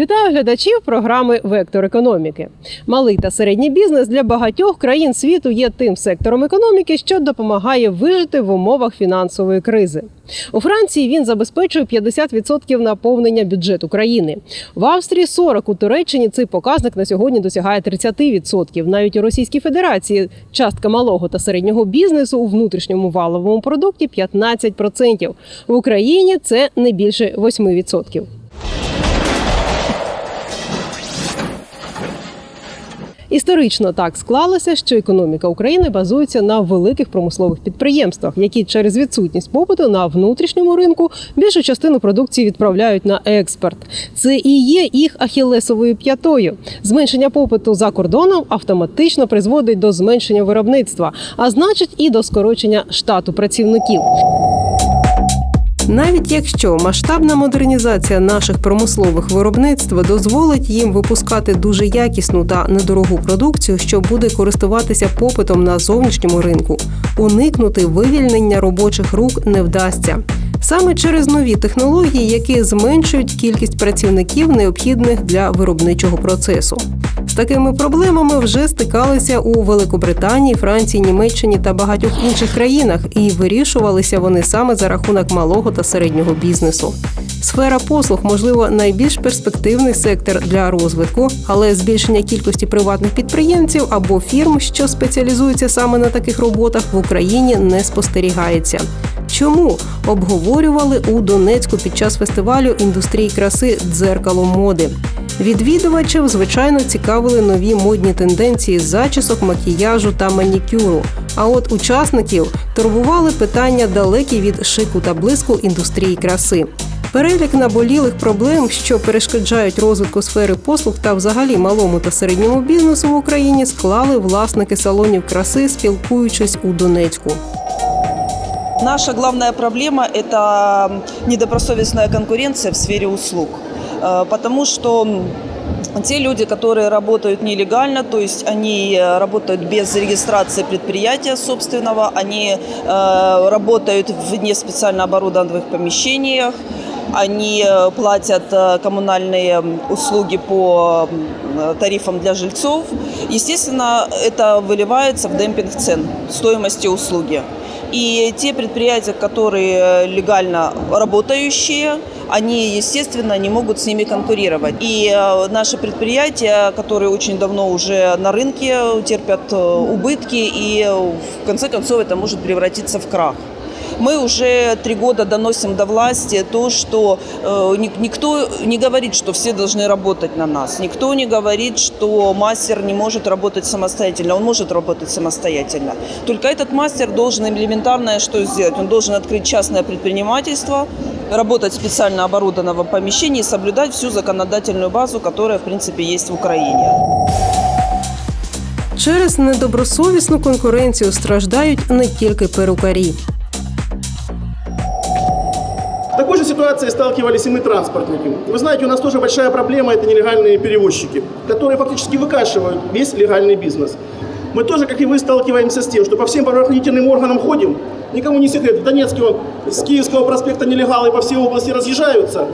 Вітаю глядачів програми Вектор економіки. Малий та середній бізнес для багатьох країн світу є тим сектором економіки, що допомагає вижити в умовах фінансової кризи. У Франції він забезпечує 50% наповнення бюджету країни. В Австрії 40%, у Туреччині цей показник на сьогодні досягає 30%. Навіть у Російській Федерації частка малого та середнього бізнесу у внутрішньому валовому продукті 15%. В Україні це не більше 8%. Історично так склалося, що економіка України базується на великих промислових підприємствах, які через відсутність попиту на внутрішньому ринку більшу частину продукції відправляють на експорт. Це і є їх ахілесовою п'ятою. Зменшення попиту за кордоном автоматично призводить до зменшення виробництва, а значить і до скорочення штату працівників. Навіть якщо масштабна модернізація наших промислових виробництв дозволить їм випускати дуже якісну та недорогу продукцію, що буде користуватися попитом на зовнішньому ринку, уникнути вивільнення робочих рук не вдасться. Саме через нові технології, які зменшують кількість працівників, необхідних для виробничого процесу. Такими проблемами вже стикалися у Великобританії, Франції, Німеччині та багатьох інших країнах, і вирішувалися вони саме за рахунок малого та середнього бізнесу. Сфера послуг, можливо, найбільш перспективний сектор для розвитку, але збільшення кількості приватних підприємців або фірм, що спеціалізуються саме на таких роботах, в Україні не спостерігається. Чому обговорювали у Донецьку під час фестивалю індустрії краси дзеркало моди? Відвідувачів, звичайно, цікавили нові модні тенденції зачісок, макіяжу та манікюру. А от учасників турбували питання далекі від шику та блиску індустрії краси. Перелік наболілих проблем, що перешкоджають розвитку сфери послуг та взагалі малому та середньому бізнесу в Україні, склали власники салонів краси, спілкуючись у Донецьку. Наша главная проблема – это недобросовестная конкуренция в сфере услуг. Э, Потому что м, те люди, которые работают нелегально, то есть они э, работают без регистрации предприятия собственного, они э, работают в не специально оборудованных помещениях, они э, платят э, коммунальные м, услуги по м, тарифам для жильцов. Естественно, это выливается в демпинг цен стоимости услуги. И те предприятия, которые легально работающие, они, естественно, не могут с ними конкурировать. И э, наши предприятия, которые очень давно уже на рынке, терпят э, убытки, и э, в конце концов это может превратиться в крах. Мы уже три года доносим до власти то, что э, ник- никто не говорит, что все должны работать на нас. Никто не говорит, что мастер не может работать самостоятельно. Он может работать самостоятельно. Только этот мастер должен элементарное что сделать? Он должен открыть частное предпринимательство, работать в специально оборудованном помещении и соблюдать всю законодательную базу, которая, в принципе, есть в Украине. Через недобросовісну конкуренцію страждають не тільки перукарі. Же ситуации сталкивались и мы, транспортники. Вы знаете, у нас тоже большая проблема – это нелегальные перевозчики, которые фактически выкашивают весь легальный бизнес. Мы тоже, как и вы, сталкиваемся с тем, что по всем правоохранительным органам ходим, никому не секрет, в Донецке вон, с Киевского проспекта нелегалы по всей области разъезжаются,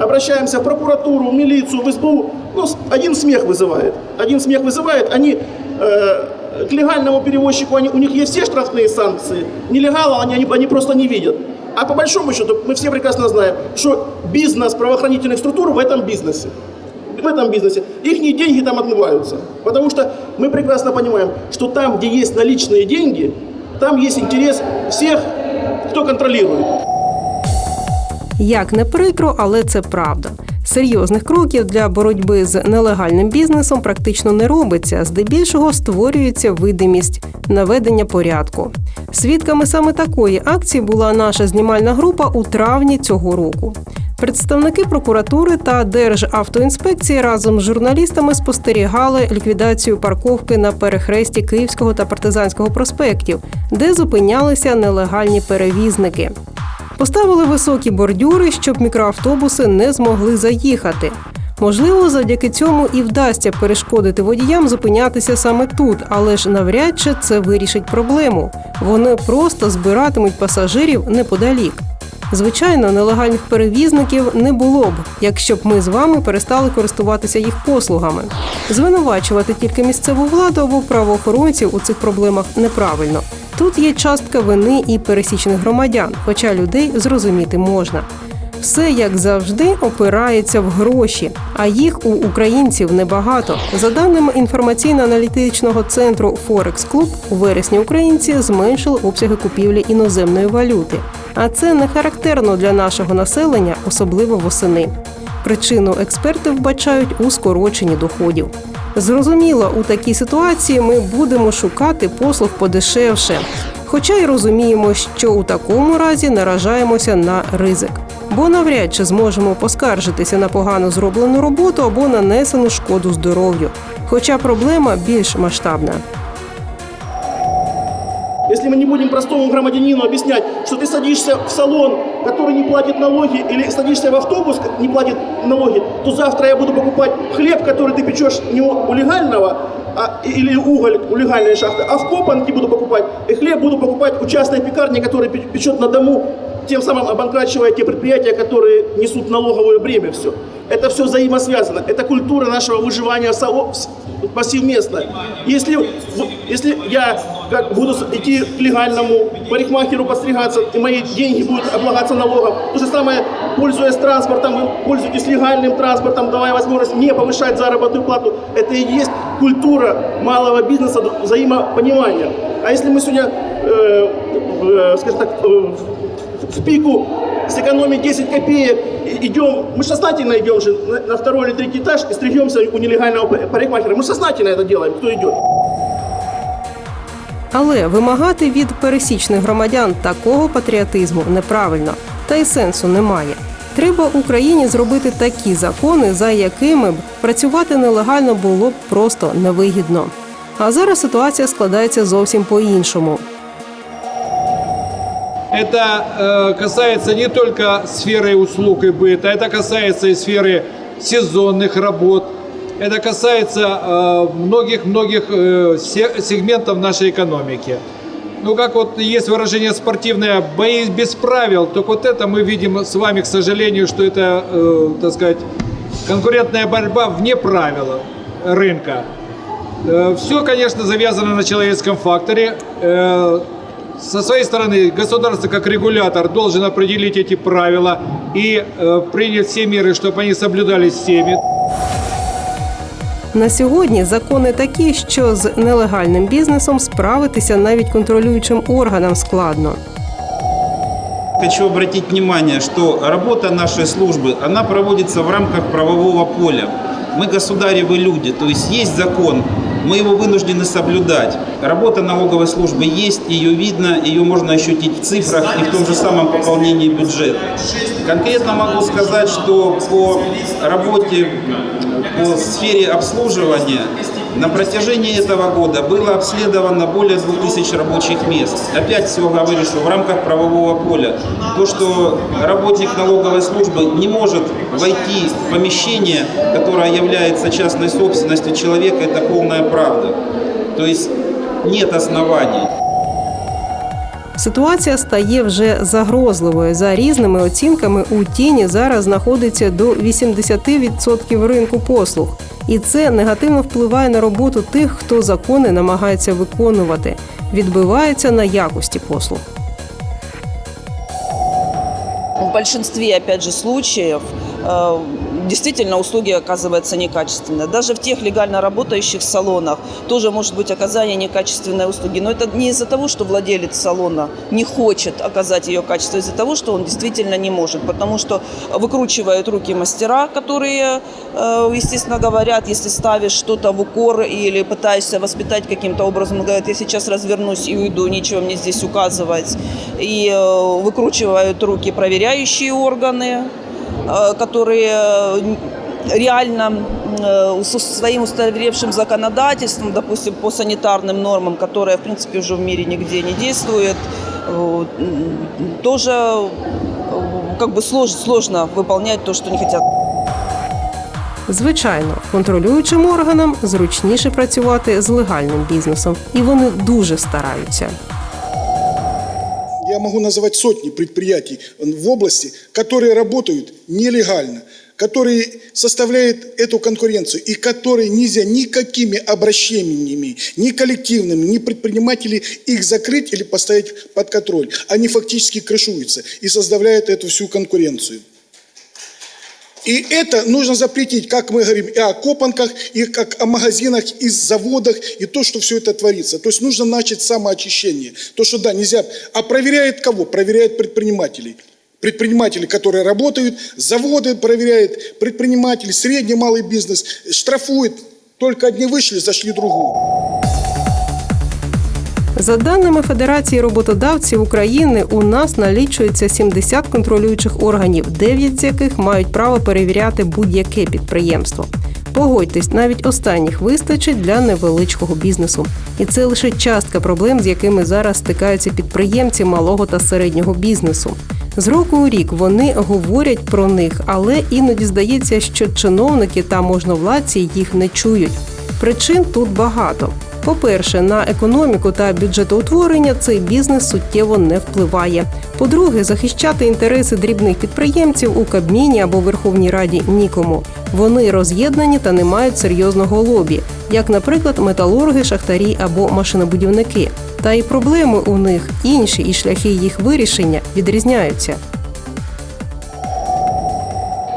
обращаемся в прокуратуру, в милицию, в СБУ, ну, один смех вызывает. Один смех вызывает, они э, к легальному перевозчику, они, у них есть все штрафные санкции, нелегала они, они, они просто не видят. А по большому счету, мы все прекрасно знаем, что бизнес правоохранительных структур в этом бизнесе. В этом бизнесе. Их деньги там отмываются. Потому что мы прекрасно понимаем, что там, где есть наличные деньги, там есть интерес всех, кто контролирует. Як не прикро, але це правда. Серйозних кроків для боротьби з нелегальним бізнесом практично не робиться. Здебільшого створюється видимість наведення порядку. Свідками саме такої акції була наша знімальна група у травні цього року. Представники прокуратури та Державтоінспекції разом з журналістами спостерігали ліквідацію парковки на перехресті Київського та Партизанського проспектів, де зупинялися нелегальні перевізники. Поставили високі бордюри, щоб мікроавтобуси не змогли заїхати. Можливо, завдяки цьому і вдасться перешкодити водіям зупинятися саме тут, але ж навряд чи це вирішить проблему. Вони просто збиратимуть пасажирів неподалік. Звичайно, нелегальних перевізників не було б, якщо б ми з вами перестали користуватися їх послугами. Звинувачувати тільки місцеву владу або правоохоронців у цих проблемах неправильно. Тут є частка вини і пересічних громадян, хоча людей зрозуміти можна. Все як завжди опирається в гроші, а їх у українців небагато. За даними інформаційно-аналітичного центру Форекс Клуб, у вересні українці зменшили обсяги купівлі іноземної валюти. А це не характерно для нашого населення, особливо восени. Причину експерти вбачають у скороченні доходів. Зрозуміло, у такій ситуації ми будемо шукати послуг подешевше. Хоча й розуміємо, що у такому разі наражаємося на ризик, бо навряд чи зможемо поскаржитися на погано зроблену роботу або нанесену шкоду здоров'ю. Хоча проблема більш масштабна. Если мы не будем простому громадянину объяснять, что ты садишься в салон, который не платит налоги, или садишься в автобус, не платит налоги, то завтра я буду покупать хлеб, который ты печешь не у у легального, а, или уголь у легальной шахты, а в Копанке буду покупать, и хлеб буду покупать у частной пекарни, которая пе- печет на дому, тем самым обанкрачивая те предприятия, которые несут налоговое бремя все. Это все взаимосвязано. Это культура нашего выживания повсеместно. Если, если я как, буду идти к легальному парикмахеру постригаться, и мои деньги будут облагаться налогом, то же самое, пользуясь транспортом, вы пользуетесь легальным транспортом, давая возможность не повышать заработную плату. Это и есть культура малого бизнеса, взаимопонимания. А если мы сегодня, э, э, скажем так, э, в- в пику сэкономить 10 копеек, и идем, мы же сознательно идем же на, на второй или третий этаж и стригемся у нелегального па- парикмахера. Мы сознательно это делаем, кто идет. Але вимагати від пересічних громадян такого патріотизму неправильно, та й сенсу немає. Треба Україні зробити такі закони, за якими б працювати нелегально було б просто невигідно. А зараз ситуація складається зовсім по-іншому. Это э, касается не только сферы услуг и быта, это касается и сферы сезонных работ, это касается э, многих-многих э, се- сегментов нашей экономики. Ну, как вот есть выражение спортивное «бои без правил», только вот это мы видим с вами, к сожалению, что это, э, так сказать, конкурентная борьба вне правил рынка. Все, конечно, завязано на человеческом факторе. Э, Со своей стороны, государство как регулятор должен определить эти правила и э, принять все меры, чтобы они соблюдались всеми. На сьогодні закони такі, що з нелегальним бізнесом справитися навіть контролюючим органам складно. Хочу обратить внимание, что работа нашей службы, она проводится в рамках правового поля. Мы государевы люди, то есть есть закон, мы его вынуждены соблюдать. Работа налоговой службы есть, ее видно, ее можно ощутить в цифрах и в том же самом пополнении бюджета. Конкретно могу сказать, что по работе, по сфере обслуживания на протяжении этого года было обследовано более 2000 рабочих мест. Опять всего говорю, что в рамках правового поля. То, что работник налоговой службы не может войти в помещение, которое является частной собственностью человека, это полная правда. То есть нет оснований. Ситуація стає вже загрозливою. За різними оцінками у тіні зараз знаходиться до 80% ринку послуг, і це негативно впливає на роботу тих, хто закони намагається виконувати, відбивається на якості послуг. В большинстве, опять же, случаев э, действительно услуги оказываются некачественные. Даже в тех легально работающих салонах тоже может быть оказание некачественной услуги. Но это не из-за того, что владелец салона не хочет оказать ее качество, а из-за того, что он действительно не может. Потому что выкручивают руки мастера, которые, э, естественно, говорят, если ставишь что-то в укор или пытаешься воспитать каким-то образом, говорят, я сейчас развернусь и уйду, нечего мне здесь указывать. И э, выкручивают руки проверяющие органы, которые э, реально э, со своим устаревшим законодательством, допустим, по санитарным нормам, которое, в принципе, уже в мире нигде не действует, э, м, тоже э, как бы слож- сложно выполнять то, что не хотят. Звичайно, контролюючим органам зручніше працювати з легальним бізнесом, і вони дуже стараються. Я могу называть сотни предприятий в области, которые работают нелегально, которые составляют эту конкуренцию и которые нельзя никакими обращениями, ни коллективными, ни предпринимателей их закрыть или поставить под контроль. Они фактически крышуются и составляют эту всю конкуренцию. И это нужно запретить, как мы говорим, и о копанках, и как о магазинах, и заводах, и то, что все это творится. То есть нужно начать самоочищение. То, что да, нельзя. А проверяет кого? Проверяет предпринимателей. Предприниматели, которые работают, заводы проверяют, предприниматели, средний, малый бизнес, штрафуют. Только одни вышли, зашли другую. За даними Федерації роботодавців України, у нас налічується 70 контролюючих органів, 9 з яких мають право перевіряти будь-яке підприємство. Погодьтесь, навіть останніх вистачить для невеличкого бізнесу, і це лише частка проблем, з якими зараз стикаються підприємці малого та середнього бізнесу. З року у рік вони говорять про них, але іноді здається, що чиновники та можновладці їх не чують. Причин тут багато. По-перше, на економіку та бюджетоутворення цей бізнес суттєво не впливає. По-друге, захищати інтереси дрібних підприємців у Кабміні або Верховній Раді нікому. Вони роз'єднані та не мають серйозного лобі, як, наприклад, металурги, шахтарі або машинобудівники. Та й проблеми у них інші, і шляхи їх вирішення відрізняються.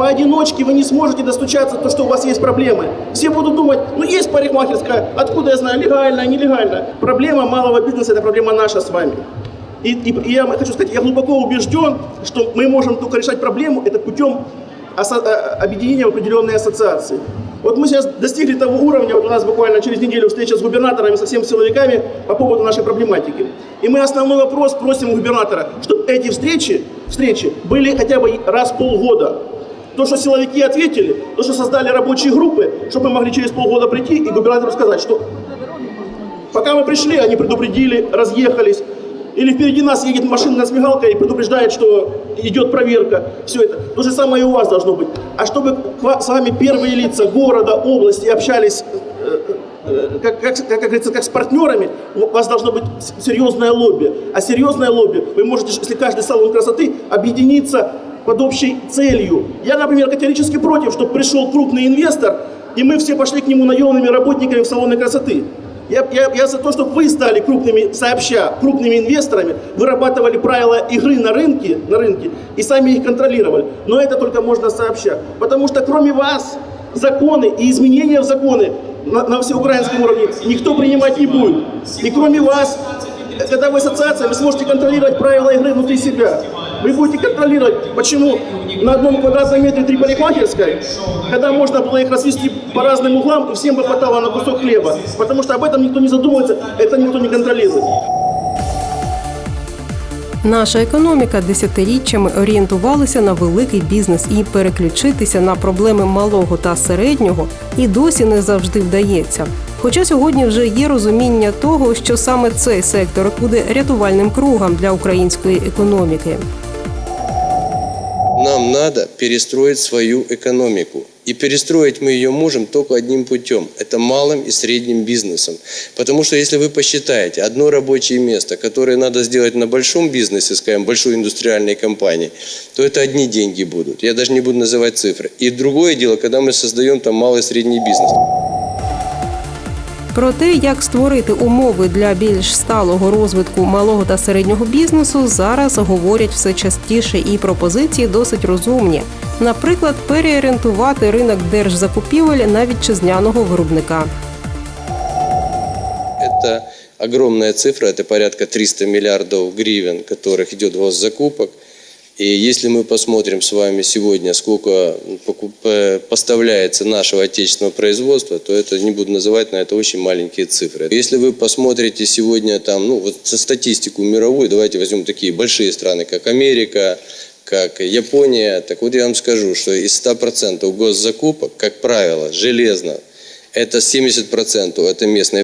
Поодиночке вы не сможете достучаться до того, что у вас есть проблемы. Все будут думать, ну есть парикмахерская, откуда я знаю, легальная, нелегальная. Проблема малого бизнеса – это проблема наша с вами. И, и- и я хочу сказать, я глубоко убежден, что мы можем только решать проблему это путем э, объединения в определенные ассоциации. Вот мы сейчас достигли того уровня, вот у нас буквально через неделю встреча с губернаторами, со всеми силовиками по поводу нашей проблематики. И мы основной вопрос просим у губернатора, чтобы эти встречи, встречи были хотя бы раз в полгода. То, что силовики ответили, то, что создали рабочие группы, чтобы мы могли через полгода прийти и губернатору сказать, что пока мы пришли, они предупредили, разъехались. Или впереди нас едет машина с мигалкой и предупреждает, что идет проверка. Все это. То же самое и у вас должно быть. А чтобы с вами первые лица города, области общались э, э, как, как, как говорится, как с партнерами, у вас должно быть серьезное лобби. А серьезное лобби вы можете, если каждый салон красоты, объединиться под общей целью. Я, например, категорически против, чтобы пришел крупный инвестор, и мы все пошли к нему наемными работниками в салоны красоты. Я, я, я за то, чтобы вы стали крупными, сообща, крупными инвесторами, вырабатывали правила игры на рынке, на рынке и сами их контролировали. Но это только можно сообща. Потому что кроме вас законы и изменения в законы на, на всеукраинском уровне никто принимать не будет. И кроме вас, когда вы ассоциация, вы сможете контролировать правила игры внутри себя. Вы будете контролировать, почему на одном квадратном метре три парикмахерской, когда можно было их развести по разным углам, и всем бы хватало на кусок хлеба. Потому что об этом никто не задумывается, это никто не контролирует. Наша економіка десятиріччями орієнтувалася на великий бізнес і переключитися на проблеми малого та середнього і досі не завжди вдається. Хоча сьогодні вже є розуміння того, що саме цей сектор буде рятувальним кругом для української економіки. Нам надо перестроить свою экономику. И перестроить мы ее можем только одним путем. Это малым и средним бизнесом. Потому что если вы посчитаете одно рабочее место, которое надо сделать на большом бизнесе, скажем, большой индустриальной компании, то это одни деньги будут. Я даже не буду называть цифры. И другое дело, когда мы создаем там малый и средний бизнес. Про те, як створити умови для більш сталого розвитку малого та середнього бізнесу, зараз говорять все частіше, і пропозиції досить розумні. Наприклад, переорієнтувати ринок держзакупівель на вітчизняного виробника. Это огромная цифра, это порядка 300 миллиардов гривен, которых идет госзакупок. И если мы посмотрим с вами сегодня, сколько э, поставляется нашего отечественного производства, то это не буду называть, но это очень маленькие цифры. Если вы посмотрите сегодня там, ну вот со статистику мировую, давайте возьмем такие большие страны, как Америка, как Япония, так вот я вам скажу, что из 100% госзакупок, как правило, железно, это 70% это местные